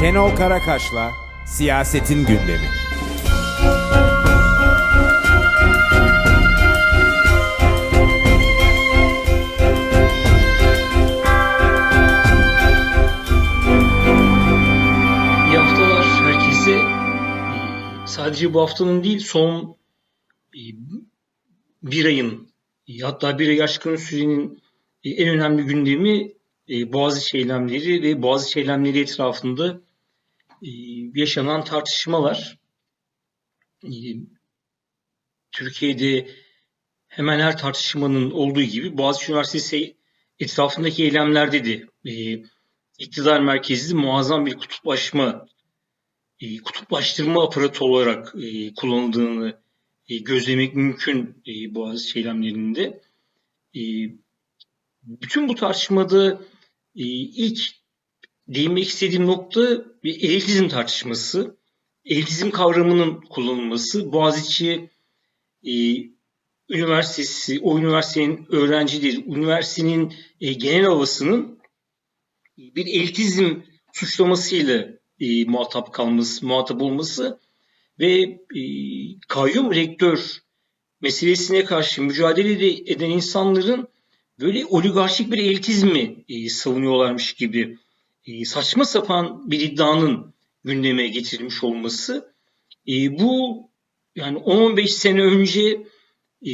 Şenol Karakaş'la Siyasetin Gündemi. İyi haftalar herkese. Ee, Sadece bu haftanın değil son e, bir ayın hatta bir ay aşkın sürenin e, en önemli gündemi e, Boğaziçi eylemleri ve Boğaziçi eylemleri etrafında yaşanan tartışmalar. E, Türkiye'de hemen her tartışmanın olduğu gibi Boğaziçi Üniversitesi etrafındaki eylemlerde de e, iktidar merkezli muazzam bir kutuplaşma, kutuplaştırma aparatı olarak kullanıldığını gözlemek mümkün Boğaziçi eylemlerinde. Bütün bu tartışmada ilk değinmek istediğim nokta bir elitizm tartışması. Elitizm kavramının kullanılması. Boğaziçi e, Üniversitesi, o üniversitenin öğrencileri, üniversitenin e, genel havasının bir elitizm suçlamasıyla e, muhatap kalması, muhatap olması ve e, kayyum rektör meselesine karşı mücadele eden insanların böyle oligarşik bir elitizmi e, savunuyorlarmış gibi saçma sapan bir iddianın gündeme getirilmiş olması e, bu yani 10-15 sene önce e,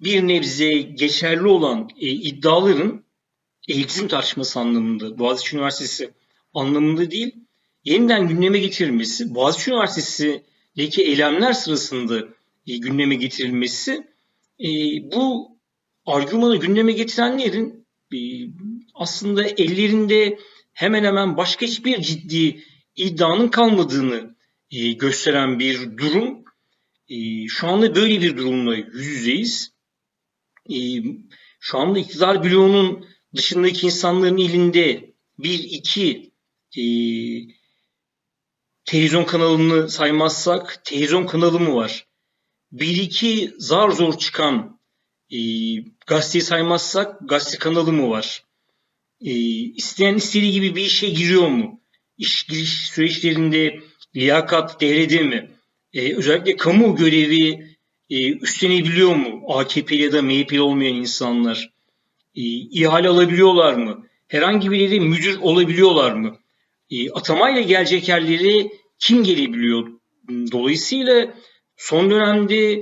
bir nebze geçerli olan e, iddiaların eğitim tartışması anlamında, Boğaziçi Üniversitesi anlamında değil, yeniden gündeme getirilmesi, Boğaziçi Üniversitesi'deki eylemler sırasında e, gündeme getirilmesi, e, bu argümanı gündeme getirenlerin e, aslında ellerinde hemen hemen başka hiçbir ciddi iddianın kalmadığını e, gösteren bir durum. E, şu anda böyle bir durumla yüz yüzeyiz. E, şu anda iktidar bloğunun dışındaki insanların elinde bir iki e, televizyon kanalını saymazsak televizyon kanalı mı var? Bir iki zar zor çıkan e, gazeteyi saymazsak gazete kanalı mı var? E, isteyen istediği gibi bir işe giriyor mu? İş giriş süreçlerinde liyakat devrede mi? E, özellikle kamu görevi e, üstlenebiliyor mu? AKP'li ya da MHP'li olmayan insanlar e, ihale alabiliyorlar mı? Herhangi bir müdür olabiliyorlar mı? E, atamayla gelecek yerlere kim gelebiliyor? Dolayısıyla son dönemde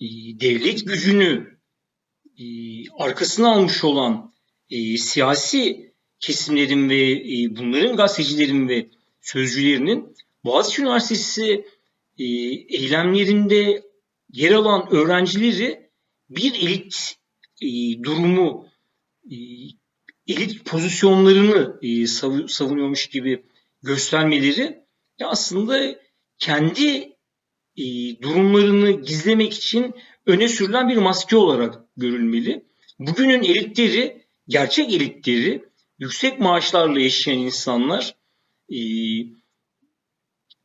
e, devlet gücünü e, arkasına almış olan e, siyasi kesimlerin ve e, bunların gazetecilerin ve sözcülerinin Boğaziçi Üniversitesi e, eylemlerinde yer alan öğrencileri bir elit e, durumu, e, elit pozisyonlarını e, sav- savunuyormuş gibi göstermeleri ya aslında kendi e, durumlarını gizlemek için öne sürülen bir maske olarak görülmeli. Bugünün elitleri, gerçek elitleri, yüksek maaşlarla yaşayan insanlar, e,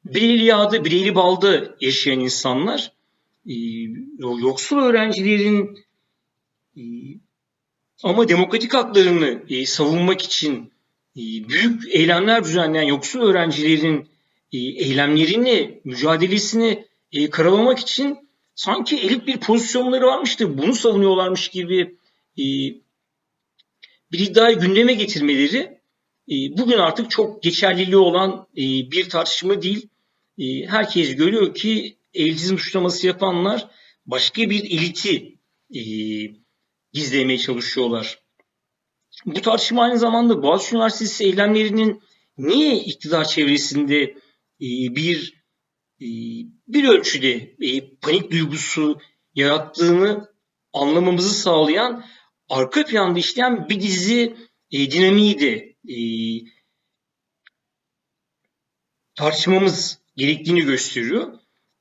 bireyli yağda, bireyli balda yaşayan insanlar, e, yoksul öğrencilerin e, ama demokratik haklarını e, savunmak için e, büyük eylemler düzenleyen yoksul öğrencilerin e, eylemlerini, mücadelesini e, karalamak için sanki elit bir pozisyonları varmış da bunu savunuyorlarmış gibi e, bir iddiayı gündeme getirmeleri e, bugün artık çok geçerliliği olan e, bir tartışma değil. E, herkes görüyor ki elitizm suçlaması yapanlar başka bir eliti gizlemeye çalışıyorlar. Bu tartışma aynı zamanda Boğaziçi Üniversitesi eylemlerinin niye iktidar çevresinde bir bir ölçüde panik duygusu yarattığını anlamamızı sağlayan arka planda işleyen bir dizi e, dinamiği de e, tartışmamız gerektiğini gösteriyor.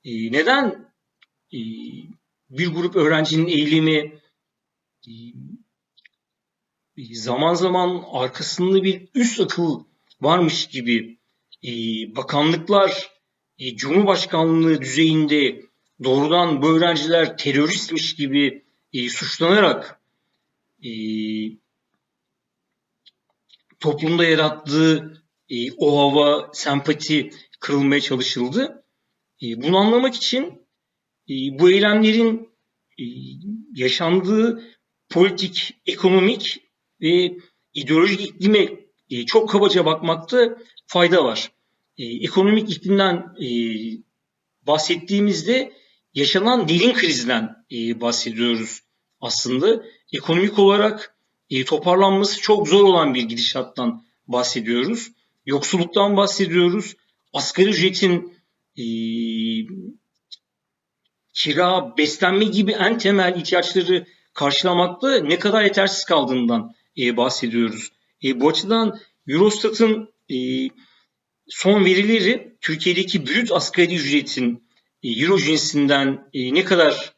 E, neden e, bir grup öğrencinin eylemi e, zaman zaman arkasında bir üst akıl varmış gibi e, bakanlıklar e, Cumhurbaşkanlığı düzeyinde doğrudan bu öğrenciler teröristmiş gibi e, suçlanarak e, toplumda yarattığı e, o hava, sempati kırılmaya çalışıldı. E, bunu anlamak için e, bu eylemlerin e, yaşandığı politik, ekonomik ve ideolojik iklime e, çok kabaca bakmakta fayda var. E, ekonomik iklimden e, bahsettiğimizde yaşanan derin krizden e, bahsediyoruz aslında. Ekonomik olarak e, toparlanması çok zor olan bir gidişattan bahsediyoruz. Yoksulluktan bahsediyoruz. Asgari ücretin e, kira, beslenme gibi en temel ihtiyaçları karşılamakta ne kadar yetersiz kaldığından e, bahsediyoruz. Bu açıdan Eurostat'ın son verileri Türkiye'deki brüt asgari ücretin e, Euro cinsinden ne kadar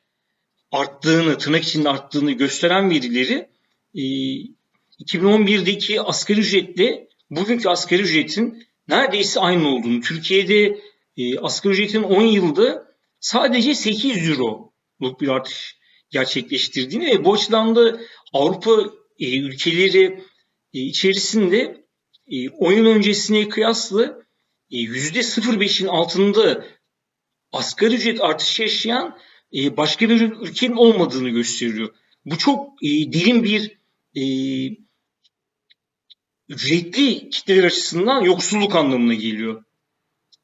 arttığını, tırnak içinde arttığını gösteren verileri e, 2011'deki asgari ücretle bugünkü asgari ücretin neredeyse aynı olduğunu, Türkiye'de e, asgari ücretin 10 yılda sadece 8 euroluk bir artış gerçekleştirdiğini ve bu açıdan da Avrupa e, ülkeleri e, içerisinde e, 10 yıl öncesine kıyasla e, %0.5'in altında asgari ücret artışı yaşayan e, başka bir ülkenin olmadığını gösteriyor. Bu çok e, derin bir e, ücretli kitleler açısından yoksulluk anlamına geliyor.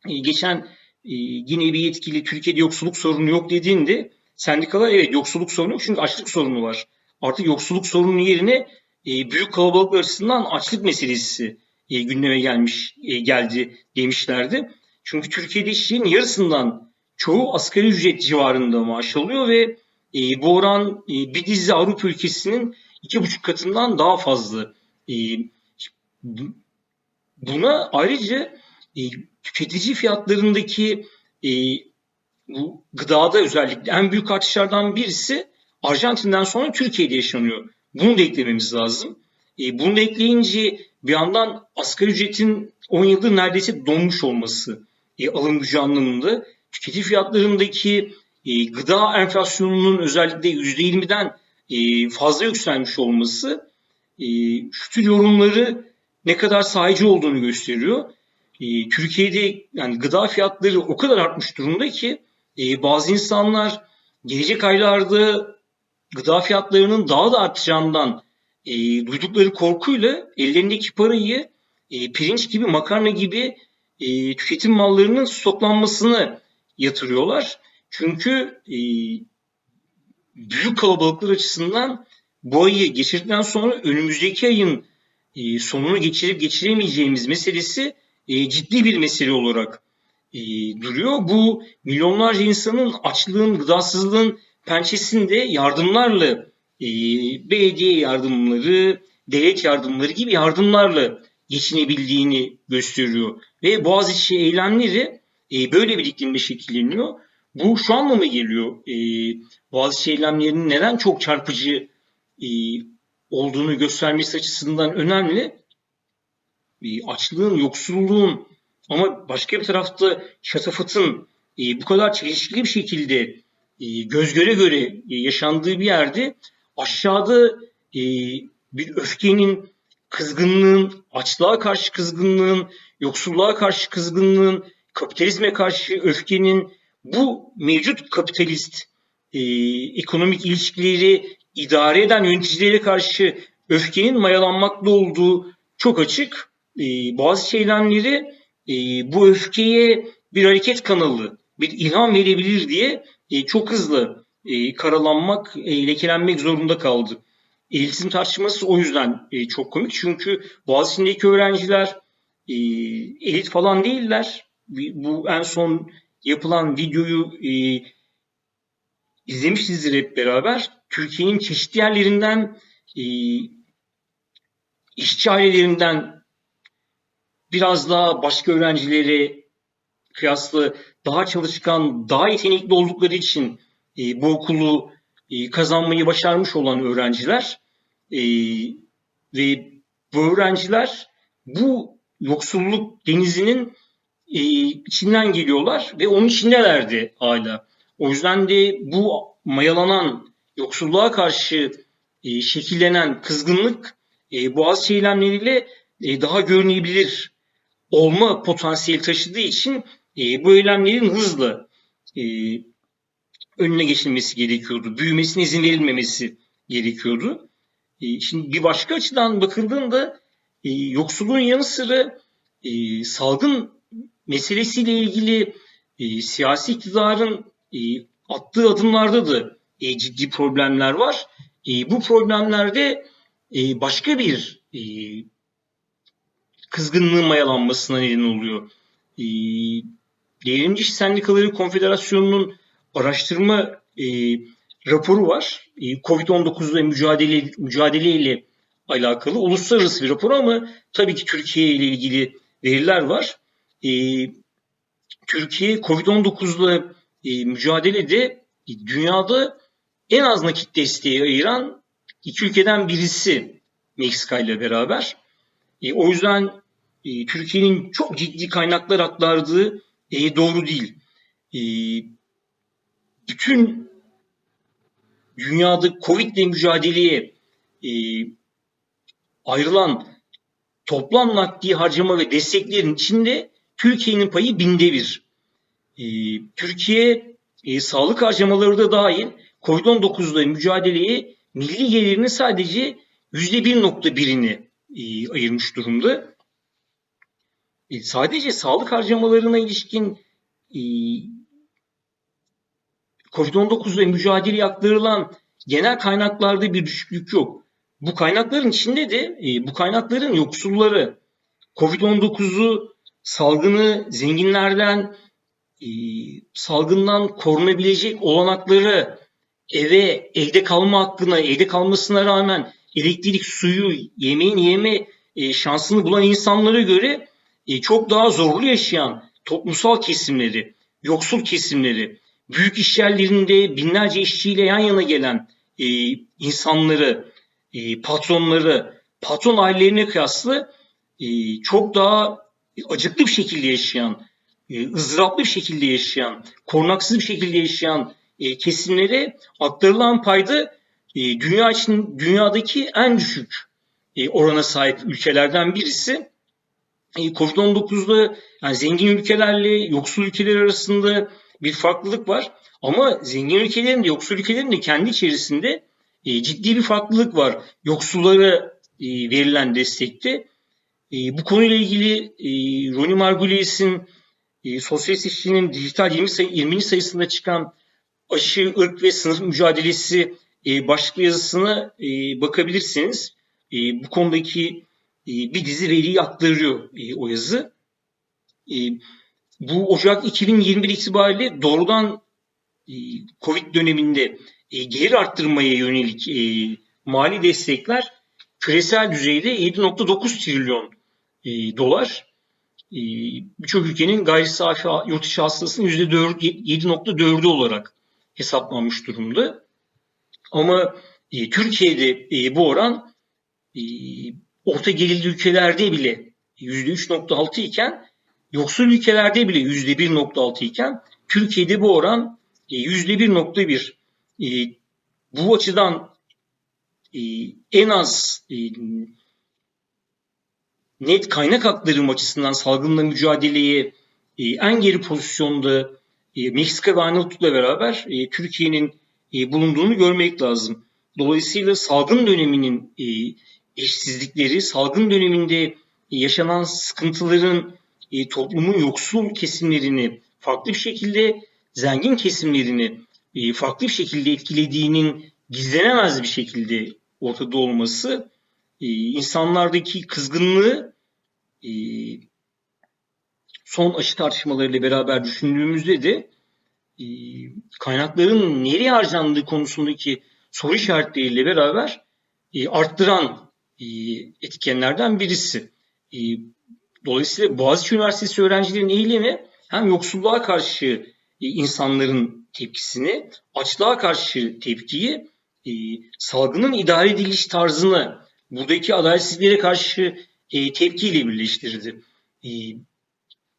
E, geçen e, yine bir yetkili Türkiye'de yoksulluk sorunu yok dediğinde sendikalar evet yoksulluk sorunu yok çünkü açlık sorunu var. Artık yoksulluk sorunu yerine e, büyük kalabalıklar açısından açlık meselesi gündeme gelmiş geldi demişlerdi. Çünkü Türkiye'de işçinin yarısından çoğu asgari ücret civarında maaş alıyor ve e, bu oran e, bir dizi Avrupa ülkesinin iki buçuk katından daha fazla. E, buna ayrıca e, tüketici fiyatlarındaki e, bu gıdada özellikle en büyük artışlardan birisi Arjantin'den sonra Türkiye'de yaşanıyor. Bunu da eklememiz lazım. E, bunu da ekleyince bir yandan asgari ücretin 10 yıldır neredeyse donmuş olması e, alım gücü anlamında tüketici fiyatlarındaki e, gıda enflasyonunun özellikle %20'den e, fazla yükselmiş olması e, şu tür yorumları ne kadar sahici olduğunu gösteriyor. E, Türkiye'de yani gıda fiyatları o kadar artmış durumda ki e, bazı insanlar gelecek aylarda gıda fiyatlarının daha da artacağından e, duydukları korkuyla ellerindeki parayı e, pirinç gibi makarna gibi e, tüketim mallarının stoklanmasını yatırıyorlar. Çünkü e, büyük kalabalıklar açısından bu ayı geçirdikten sonra önümüzdeki ayın e, sonunu geçirip geçiremeyeceğimiz meselesi e, ciddi bir mesele olarak e, duruyor. Bu milyonlarca insanın açlığın, gıdasızlığın pençesinde yardımlarla e, belediye yardımları, devlet yardımları gibi yardımlarla geçinebildiğini gösteriyor. Ve Boğaziçi eylemleri e, böyle bir iklimde şekilleniyor. Bu şu anlama geliyor. E, Boğaziçi eylemlerinin neden çok çarpıcı e, olduğunu göstermesi açısından önemli. E, açlığın, yoksulluğun ama başka bir tarafta şatafatın e, bu kadar çelişkili bir şekilde e, göz göre göre e, yaşandığı bir yerde aşağıda e, bir öfkenin, kızgınlığın, açlığa karşı kızgınlığın, yoksulluğa karşı kızgınlığın, kapitalizme karşı öfkenin bu mevcut kapitalist e, ekonomik ilişkileri idare eden yöneticilere karşı öfkenin mayalanmakta olduğu çok açık. E, bazı eylemleri e, bu öfkeye bir hareket kanalı, bir ilham verebilir diye e, çok hızlı e, karalanmak, e, lekelenmek zorunda kaldı. Eğitim tartışması o yüzden e, çok komik. Çünkü Boğaziçi'ndeki öğrenciler e, elit falan değiller. Bu en son yapılan videoyu e, izlemişizdir hep beraber. Türkiye'nin çeşitli yerlerinden e, işçi ailelerinden biraz daha başka öğrencilere kıyaslı daha çalışkan, daha yetenekli oldukları için e, bu okulu e, kazanmayı başarmış olan öğrenciler e, ve bu öğrenciler bu yoksulluk denizinin e, içinden geliyorlar ve onun içindelerdi hala. O yüzden de bu mayalanan yoksulluğa karşı e, şekillenen kızgınlık e, Boğaziçi eylemleriyle e, daha görünebilir olma potansiyeli taşıdığı için e, bu eylemlerin hızla e, önüne geçilmesi gerekiyordu. Büyümesine izin verilmemesi gerekiyordu. E, şimdi bir başka açıdan bakıldığında e, yoksulluğun yanı sıra e, salgın meselesiyle ilgili e, siyasi iktidarın e, attığı adımlarda da e, ciddi problemler var. E, bu problemlerde e, başka bir e, kızgınlığın mayalanmasına neden oluyor. E, Devrimci İş Sendikaları Konfederasyonu'nun araştırma e, raporu var. E, Covid-19 ile mücadele mücadeleyle alakalı uluslararası bir rapor ama tabii ki Türkiye ile ilgili veriler var. E, Türkiye Covid-19 ile e, mücadelede e, dünyada en az nakit desteği ayıran iki ülkeden birisi Meksika ile beraber. E, o yüzden e, Türkiye'nin çok ciddi kaynaklar aktardığı e, doğru değil. E, bütün dünyada Covid ile mücadeleye e, ayrılan toplam nakdi harcama ve desteklerin içinde Türkiye'nin payı binde bir. E, Türkiye e, sağlık harcamaları da dahil COVID-19 ile mücadeleye milli gelirinin sadece %1.1'ini e, ayırmış durumda. E, sadece sağlık harcamalarına ilişkin e, COVID-19 ile mücadeleye aktarılan genel kaynaklarda bir düşüklük yok. Bu kaynakların içinde de e, bu kaynakların yoksulları, COVID-19'u salgını zenginlerden e, salgından korunabilecek olanakları eve evde kalma hakkına, evde kalmasına rağmen elektrik, suyu, yemeğin yeme e, şansını bulan insanlara göre e, çok daha zorlu yaşayan toplumsal kesimleri, yoksul kesimleri, büyük iş yerlerinde binlerce işçiyle yan yana gelen e, insanları, e, patronları, patron ailelerine kıyasla e, çok daha acıklı bir şekilde yaşayan, e, ızdıraplı bir şekilde yaşayan, korunaksız bir şekilde yaşayan e, kesimlere aktarılan payda e, dünya için dünyadaki en düşük orana sahip ülkelerden birisi. E, Covid-19'da yani zengin ülkelerle yoksul ülkeler arasında bir farklılık var. Ama zengin ülkelerin de yoksul ülkelerin de kendi içerisinde ciddi bir farklılık var. Yoksullara verilen destekte. E, bu konuyla ilgili e, Ronnie Margulies'in e, Sosyalist İşçinin dijital 20, sayı, 20. sayısında çıkan aşı, ırk ve sınıf mücadelesi e, başlıklı yazısına e, bakabilirsiniz. E, bu konudaki e, bir dizi veriyi aktarıyor e, o yazı. E, bu Ocak 2021 itibariyle doğrudan e, Covid döneminde e, gelir arttırmaya yönelik e, mali destekler küresel düzeyde 7.9 trilyon e, dolar. E, Birçok ülkenin gayri safi yurt içi hasılasının %7.4'ü olarak hesaplanmış durumda. Ama e, Türkiye'de e, bu oran e, orta gelirli ülkelerde bile %3.6 iken yoksul ülkelerde bile %1.6 iken Türkiye'de bu oran e, %1.1. E, bu açıdan e, en az e, net kaynak aktarım açısından salgınla mücadeleye e, en geri pozisyonda e, Meksika ve Arnavutluk'la beraber e, Türkiye'nin e, bulunduğunu görmek lazım. Dolayısıyla salgın döneminin e, eşsizlikleri, salgın döneminde yaşanan sıkıntıların e, toplumun yoksul kesimlerini farklı bir şekilde zengin kesimlerini e, farklı bir şekilde etkilediğinin gizlenemez bir şekilde ortada olması e, insanlardaki kızgınlığı e, son aşı tartışmalarıyla beraber düşündüğümüzde de e, kaynakların nereye harcandığı konusundaki soru işaretleriyle beraber e, arttıran e, etkenlerden birisi. E, dolayısıyla Boğaziçi Üniversitesi öğrencilerin eylemi hem yoksulluğa karşı e, insanların tepkisini, açlığa karşı tepkiyi, e, salgının idare ediliş tarzını, buradaki adaletsizliğe karşı e, tepkiyle birleştirdi. E,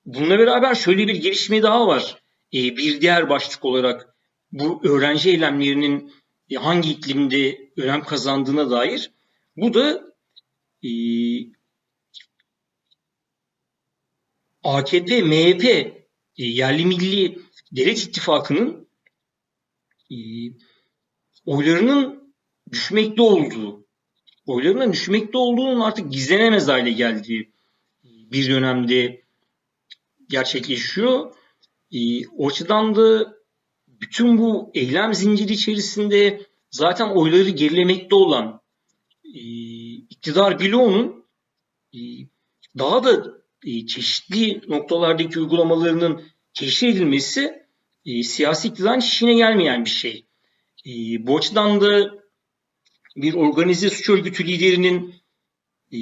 bununla beraber şöyle bir gelişme daha var. E, bir diğer başlık olarak bu öğrenci eylemlerinin e, hangi iklimde önem kazandığına dair. Bu da e, AKP, MHP e, yerli milli devlet ittifakının e, oylarının düşmekte olduğu, oylarının düşmekte olduğunun artık gizlenemez hale geldiği bir dönemde gerçekleşiyor. E, o açıdan da bütün bu eylem zinciri içerisinde zaten oyları gerilemekte olan e, iktidar bloğunun e, daha da e, çeşitli noktalardaki uygulamalarının keşfedilmesi e, siyasi iktidarın işine gelmeyen bir şey. Bu açıdan da bir organize suç örgütü liderinin e,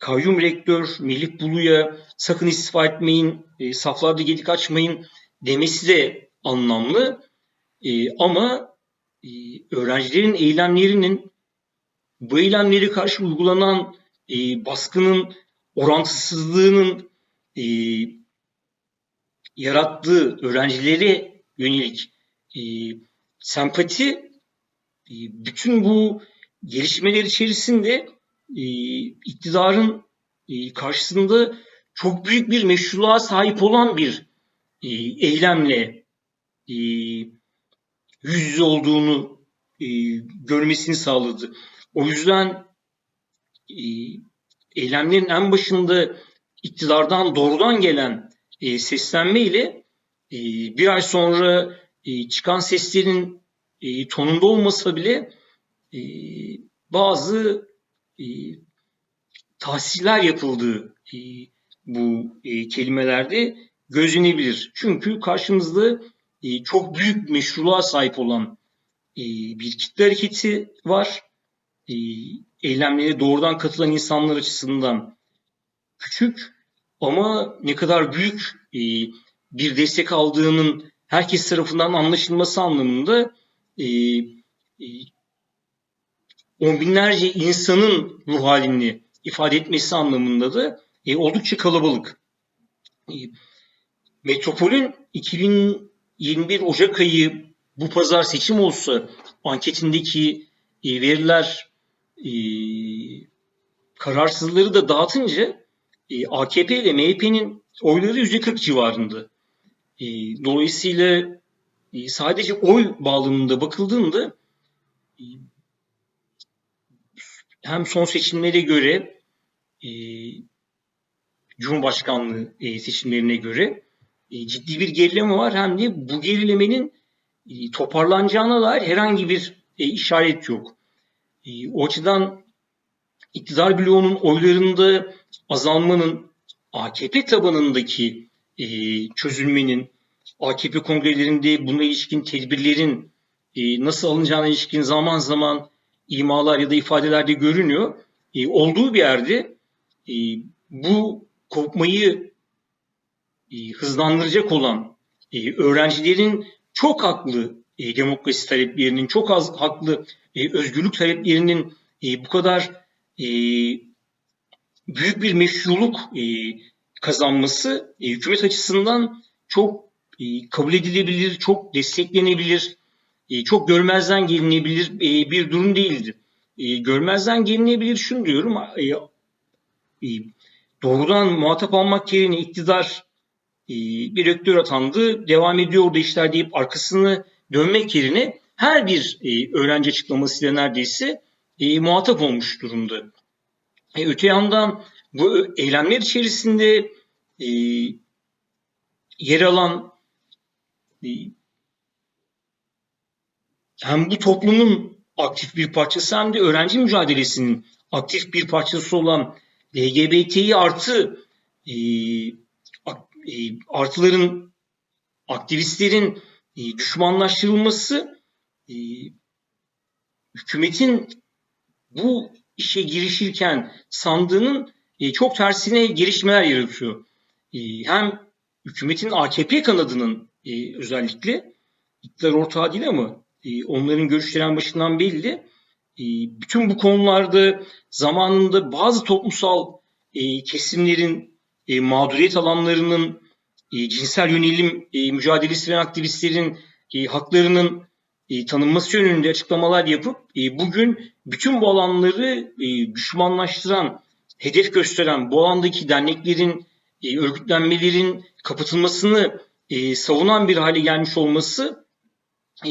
kayyum rektör Melih Bulu'ya sakın istifa etmeyin, e, saflarda gedik açmayın demesi de anlamlı. E, ama e, öğrencilerin eylemlerinin bu eylemlere karşı uygulanan e, baskının orantısızlığının e, yarattığı öğrencilere yönelik e, sempati bütün bu gelişmeler içerisinde e, iktidarın e, karşısında çok büyük bir meşruluğa sahip olan bir e, eylemle e, yüz yüze olduğunu e, görmesini sağladı. O yüzden e, eylemlerin en başında iktidardan doğrudan gelen e, seslenme ile e, bir ay sonra e, çıkan seslerin e, tonunda olmasa bile e, bazı e, tahsiller yapıldığı e, bu e, kelimelerde gözlenebilir. Çünkü karşımızda e, çok büyük meşruluğa sahip olan e, bir kitle hareketi var. E, eylemlere doğrudan katılan insanlar açısından küçük ama ne kadar büyük e, bir destek aldığının herkes tarafından anlaşılması anlamında e, e, on binlerce insanın ruh halini ifade etmesi anlamında da e, oldukça kalabalık. E, Metropol'ün 2021 Ocak ayı bu pazar seçim olsa anketindeki e, veriler e, kararsızları da dağıtınca e, AKP ile MHP'nin oyları %40 civarında. E, dolayısıyla sadece oy bağlamında bakıldığında e, hem son seçimlere göre e, Cumhurbaşkanlığı e, seçimlerine göre e, ciddi bir gerileme var. Hem de bu gerilemenin e, toparlanacağına dair herhangi bir e, işaret yok. E, o açıdan iktidar bloğunun oylarında azalmanın AKP tabanındaki e, çözülmenin AKP kongrelerinde buna ilişkin tedbirlerin e, nasıl alınacağına ilişkin zaman zaman imalar ya da ifadelerde görünüyor. E, olduğu bir yerde e, bu kopmayı e, hızlandıracak olan e, öğrencilerin çok haklı e, demokrasi taleplerinin, çok az haklı e, özgürlük taleplerinin e, bu kadar e, büyük bir meşruluk e, kazanması e, hükümet açısından çok kabul edilebilir, çok desteklenebilir, e, çok görmezden gelinebilir e, bir durum değildi. E, görmezden gelinebilir şunu diyorum, e, e, doğrudan muhatap almak yerine iktidar e, bir rektör atandı, devam ediyor orada işler deyip arkasını dönmek yerine her bir e, öğrenci açıklamasıyla neredeyse e, muhatap olmuş durumda. E, öte yandan bu eylemler içerisinde e, yer alan e, hem bu toplumun aktif bir parçası hem de öğrenci mücadelesinin aktif bir parçası olan LGBTİ artı e, e, artıların aktivistlerin e, düşmanlaştırılması e, hükümetin bu işe girişirken sandığının e, çok tersine gelişmeler yaratıyor. E, hem hükümetin AKP kanadının e, özellikle iktidar ortağı değil ama e, onların görüşleri başından belli. E, bütün bu konularda zamanında bazı toplumsal e, kesimlerin e, mağduriyet alanlarının e, cinsel yönelim e, mücadelesi veren aktivistlerin e, haklarının e, tanınması yönünde açıklamalar yapıp e, bugün bütün bu alanları e, düşmanlaştıran, hedef gösteren bu alandaki derneklerin e, örgütlenmelerin kapatılmasını e, savunan bir hale gelmiş olması e,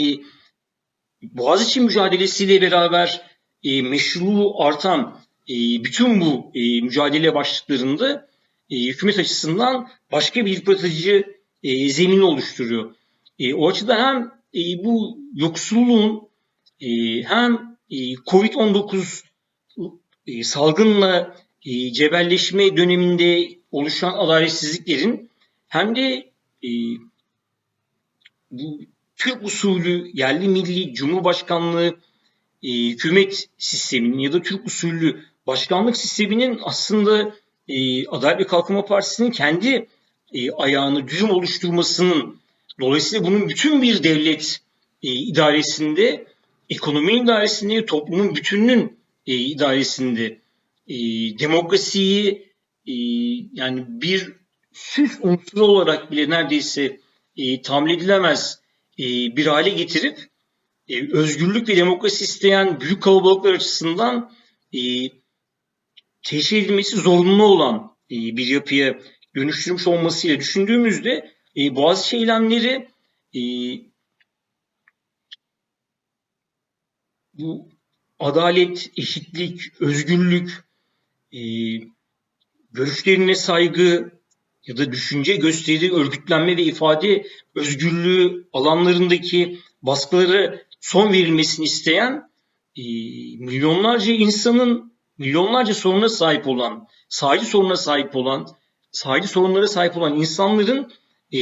Boğaziçi mücadelesiyle beraber e, meşruluğu artan e, bütün bu e, mücadele başlıklarında e, hükümet açısından başka bir yıpratıcı e, zemin oluşturuyor. E, o açıdan hem e, bu yoksulluğun e, hem e, Covid-19 e, salgınla e, cebelleşme döneminde oluşan adaletsizliklerin hem de e, bu Türk usulü yerli milli cumhurbaşkanlığı e, hükümet sisteminin ya da Türk usulü başkanlık sisteminin aslında e, Adalet ve Kalkınma Partisi'nin kendi e, ayağını düzüm oluşturmasının dolayısıyla bunun bütün bir devlet e, idaresinde, ekonomi idaresinde, toplumun bütününün e, idaresinde e, demokrasiyi e, yani bir süs unsuru olarak bile neredeyse e, tahmin edilemez e, bir hale getirip e, özgürlük ve demokrasi isteyen büyük kalabalıklar açısından e, teşhir edilmesi zorunlu olan e, bir yapıya dönüştürmüş olmasıyla düşündüğümüzde e, Boğaziçi eylemleri e, bu adalet, eşitlik, özgürlük, e, görüşlerine saygı ya da düşünce gösteri, örgütlenme ve ifade özgürlüğü alanlarındaki baskıları son verilmesini isteyen e, milyonlarca insanın milyonlarca soruna sahip olan, sahili soruna sahip olan, sahili sorunlara sahip olan insanların e,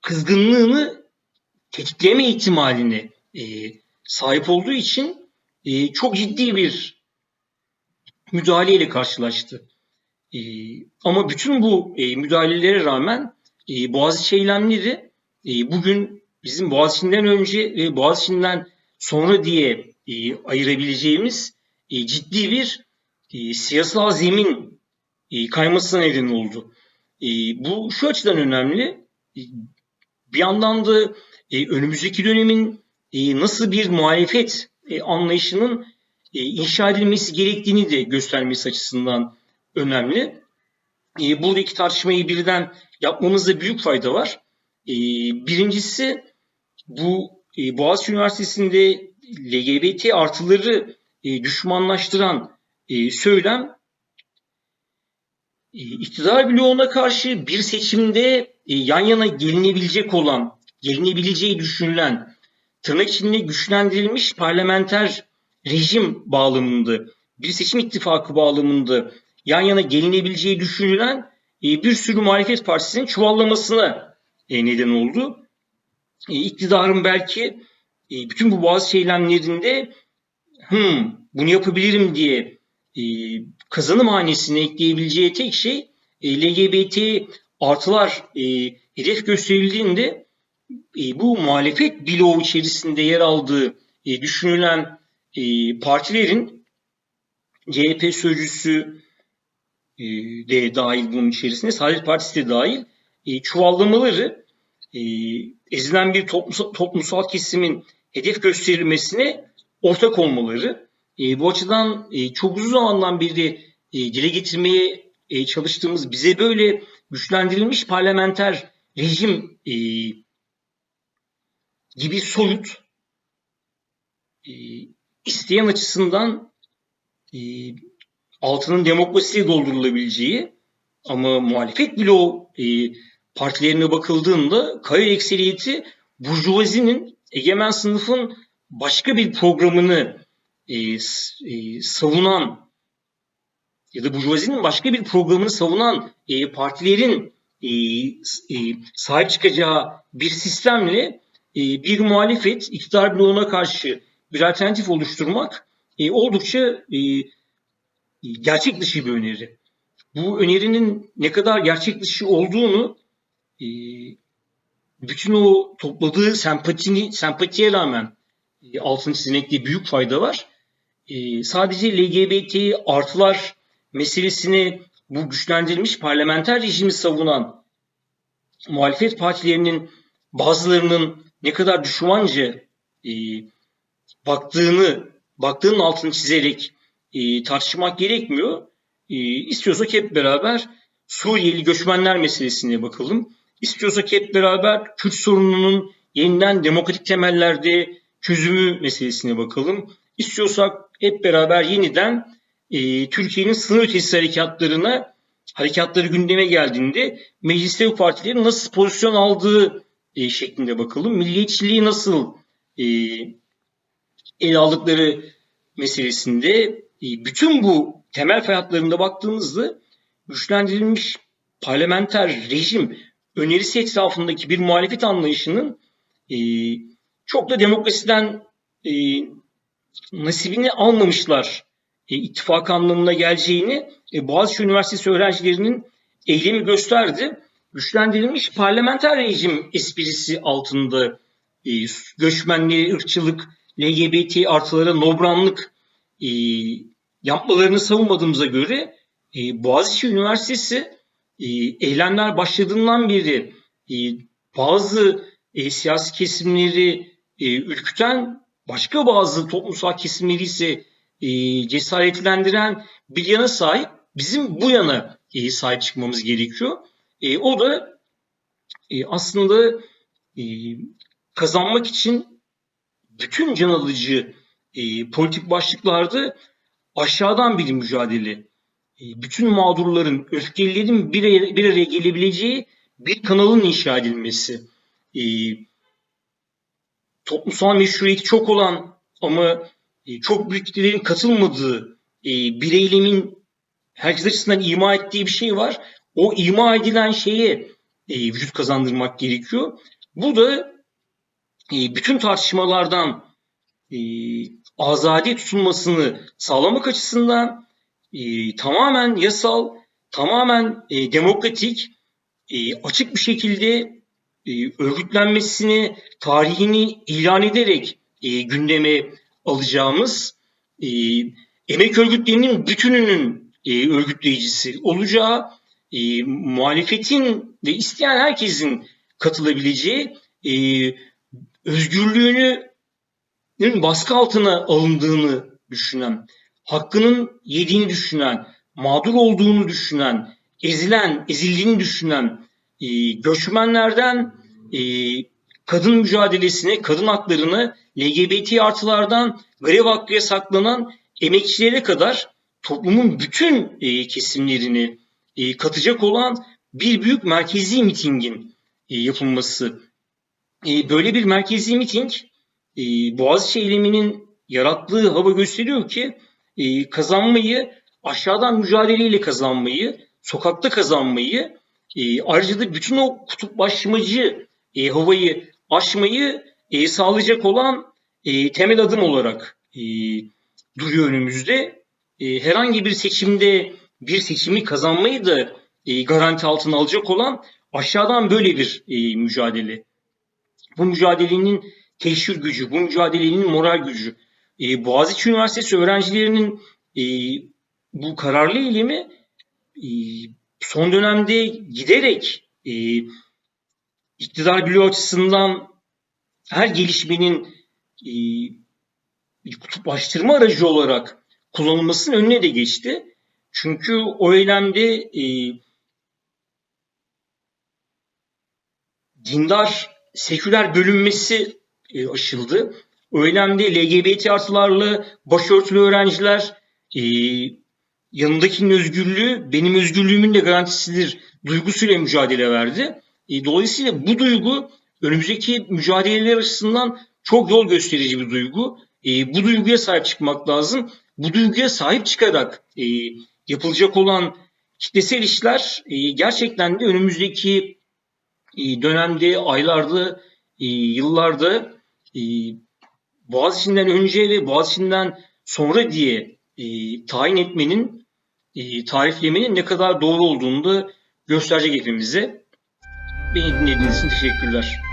kızgınlığını tetikleme ihtimaline e, sahip olduğu için e, çok ciddi bir müdahaleyle karşılaştı. E, ama bütün bu e, müdahalelere rağmen e, Boğaziçi eylemleri e, bugün bizim Boğaziçi'nden önce ve Boğaziçi'nden sonra diye e, ayırabileceğimiz e, ciddi bir e, siyasal zemin e, kaymasına neden oldu. E, bu şu açıdan önemli. E, bir yandan da e, önümüzdeki dönemin e, nasıl bir muhalefet e, anlayışının e, inşa edilmesi gerektiğini de göstermesi açısından önemli. E, buradaki tartışmayı birden yapmamızda büyük fayda var. E, birincisi bu e, Boğaziçi Üniversitesi'nde LGBT artıları e, düşmanlaştıran e, söylem e, iktidar bloğuna karşı bir seçimde e, yan yana gelinebilecek olan, gelinebileceği düşünülen tırnak içinde güçlendirilmiş parlamenter rejim bağlamında, bir seçim ittifakı bağlamında yan yana gelinebileceği düşünülen e, bir sürü muhalefet partisinin çuvallamasına e, neden oldu. E, iktidarın belki e, bütün bu bazı eylemlerinde hmm, bunu yapabilirim diye e, kazanım hanesine ekleyebileceği tek şey LGBT artılar hedef gösterildiğinde bu muhalefet bloğu içerisinde yer aldığı düşünülen partilerin CHP sözcüsü de dahil bunun içerisinde, Saadet Partisi de dahil e, çuvallamaları e, ezilen bir toplumsal, toplumsal kesimin hedef gösterilmesine ortak olmaları. E, bu açıdan e, çok uzun zamandan beri e, dile getirmeye e, çalıştığımız bize böyle güçlendirilmiş parlamenter rejim e, gibi soyut e, isteyen açısından e, altının demokrasiye doldurulabileceği ama muhalefet bloğu e, partilerine bakıldığında kayu ekseriyeti burjuvazinin egemen sınıfın başka bir programını e, e, savunan ya da burjuvazinin başka bir programını savunan e, partilerin e, e, sahip çıkacağı bir sistemle e, bir muhalefet iktidar bloğuna karşı bir alternatif oluşturmak e, oldukça e, gerçek dışı bir öneri. Bu önerinin ne kadar gerçek dışı olduğunu e, bütün o topladığı sempatini, sempatiye rağmen e, altın çizmekte büyük fayda var. E, sadece LGBT artılar meselesini bu güçlendirilmiş parlamenter rejimi savunan muhalefet partilerinin bazılarının ne kadar düşmanca e, baktığını baktığının altını çizerek e, tartışmak gerekmiyor. E, istiyorsak hep beraber Suriyeli göçmenler meselesine bakalım. İstiyorsak hep beraber Kürt sorununun yeniden demokratik temellerde çözümü meselesine bakalım. İstiyorsak hep beraber yeniden e, Türkiye'nin sınır ötesi harekatlarına harekatları gündeme geldiğinde mecliste bu partilerin nasıl pozisyon aldığı e, şeklinde bakalım. Milliyetçiliği nasıl e, ele aldıkları meselesinde bütün bu temel fiyatlarında baktığımızda güçlendirilmiş parlamenter rejim önerisi etrafındaki bir muhalefet anlayışının e, çok da demokrasiden e, nasibini almamışlar e, ittifak anlamına geleceğini e, Boğaziçi Üniversitesi öğrencilerinin eylemi gösterdi. Güçlendirilmiş parlamenter rejim esprisi altında e, göçmenliğe, ırkçılık, LGBT artılara nobranlık e, yapmalarını savunmadığımıza göre e, Boğaziçi Üniversitesi e, eylemler başladığından beri e, bazı e, siyasi kesimleri e, ürküten başka bazı toplumsal kesimleri ise e, cesaretlendiren bir yana sahip. Bizim bu yana e, sahip çıkmamız gerekiyor. E, o da e, aslında e, kazanmak için bütün can alıcı e, politik başlıklarda aşağıdan bir mücadele. E, bütün mağdurların, öfkelilerin bir bir araya gelebileceği bir kanalın inşa edilmesi. E, toplumsal meşruiyeti çok olan ama e, çok büyük kitlelerin katılmadığı e, bir eylemin herkes açısından ima ettiği bir şey var. O ima edilen şeye e, vücut kazandırmak gerekiyor. Bu da e, bütün tartışmalardan e, azade tutulmasını sağlamak açısından e, tamamen yasal, tamamen e, demokratik, e, açık bir şekilde e, örgütlenmesini, tarihini ilan ederek e, gündeme alacağımız e, emek örgütlerinin bütününün e, örgütleyicisi olacağı, e, muhalefetin ve isteyen herkesin katılabileceği, e, özgürlüğünün baskı altına alındığını düşünen, hakkının yediğini düşünen, mağdur olduğunu düşünen, ezilen, ezildiğini düşünen e, göçmenlerden e, kadın mücadelesine, kadın haklarını, LGBT artılardan grev hakkıya saklanan emekçilere kadar toplumun bütün e, kesimlerini e, katacak olan bir büyük merkezi mitingin e, yapılması. E, böyle bir merkezi miting e, Boğaziçi eyleminin yarattığı hava gösteriyor ki e, kazanmayı aşağıdan mücadeleyle kazanmayı, sokakta kazanmayı, e, ayrıca da bütün o kutuplaşmacı e, havayı aşmayı e, sağlayacak olan e, temel adım olarak e, duruyor önümüzde. E, herhangi bir seçimde bir seçimi kazanmayı da e, garanti altına alacak olan aşağıdan böyle bir e, mücadele. Bu mücadelenin teşhir gücü, bu mücadelenin moral gücü. E, Boğaziçi Üniversitesi öğrencilerinin e, bu kararlı eylemi e, son dönemde giderek e, iktidar bloğu açısından her gelişmenin e, kutuplaştırma aracı olarak kullanılmasının önüne de geçti. Çünkü o eylemde e, dindar, seküler bölünmesi e, aşıldı. Eylemde LGBT artılarla başörtülü öğrenciler e, yanındakinin özgürlüğü benim özgürlüğümün de garantisidir duygusuyla mücadele verdi. E, dolayısıyla bu duygu önümüzdeki mücadeleler açısından çok yol gösterici bir duygu. E, bu duyguya sahip çıkmak lazım. Bu duyguya sahip çıkarak e, yapılacak olan kitlesel işler e, gerçekten de önümüzdeki e, dönemde, aylarda, e, yıllarda e, Boğaziçi'nden önce ve Boğaziçi'nden sonra diye e, tayin etmenin, e, tariflemenin ne kadar doğru olduğunu da gösterecek hepimize. Beni dinlediğiniz için teşekkürler.